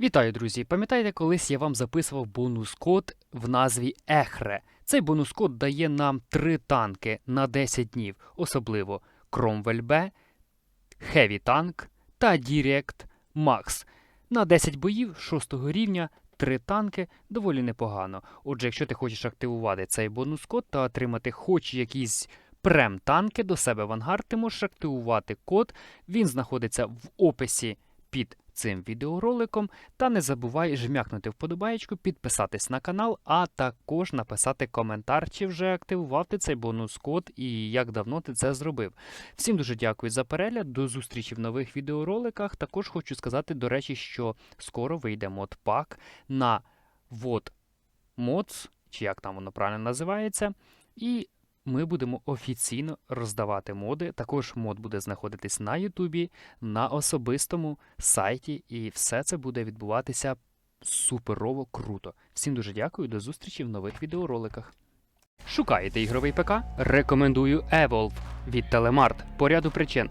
Вітаю, друзі! Пам'ятаєте, колись я вам записував бонус-код в назві Ехре. Цей бонус-код дає нам три танки на 10 днів, особливо Кромвель Б, Хеві Танк та Дірект Макс. На 10 боїв 6 рівня. Три танки доволі непогано. Отже, якщо ти хочеш активувати цей бонус-код та отримати хоч якісь прем-танки до себе в ангар, ти можеш активувати код. Він знаходиться в описі під цим відеороликом. Та не забувай жмякнути вподобаєчку, підписатись на канал, а також написати коментар, чи вже активував ти цей бонус-код і як давно ти це зробив. Всім дуже дякую за перегляд. До зустрічі в нових відеороликах. Також хочу сказати, до речі, що скоро вийде модпак на вот mods, чи як там воно правильно називається. І ми будемо офіційно роздавати моди. Також мод буде знаходитись на Ютубі, на особистому сайті, і все це буде відбуватися суперово круто. Всім дуже дякую, до зустрічі в нових відеороликах. Шукаєте ігровий ПК? Рекомендую Evolve від Telemart по ряду причин.